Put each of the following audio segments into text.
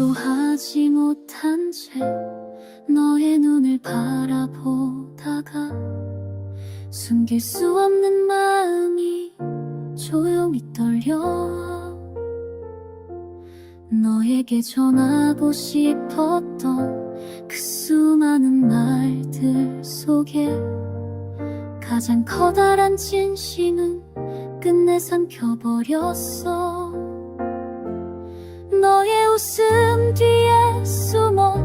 시도하지 못한 채 너의 눈을 바라보다가 숨길 수 없는 마음이 조용히 떨려 너에게 전하고 싶었던 그 수많은 말들 속에 가장 커다란 진심은 끝내 삼켜버렸어 너의 웃음 뒤에 숨어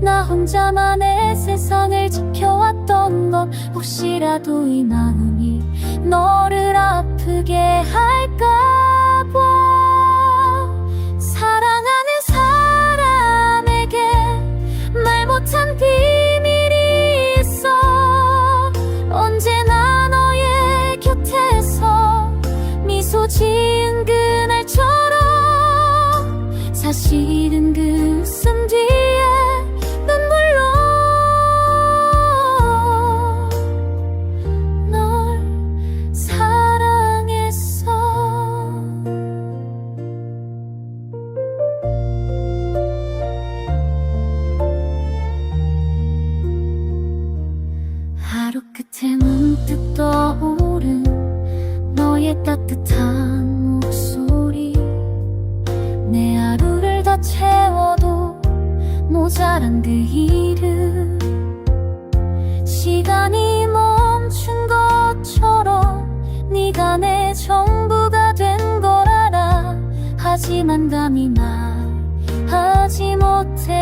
나 혼자만의 세상을 지켜왔던 것 혹시라도 이 마음이 너를 아프게 할 모자란 그 이름. 시간이 멈춘 것처럼 네가 내 전부가 된 걸 알아. 하지만 감히 말하지 못해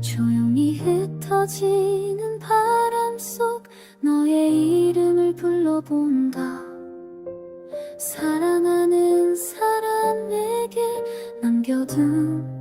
조용히 흩어지는 바람 속 너의 이름을 불러본다. 사랑하는 사람에게 남겨둔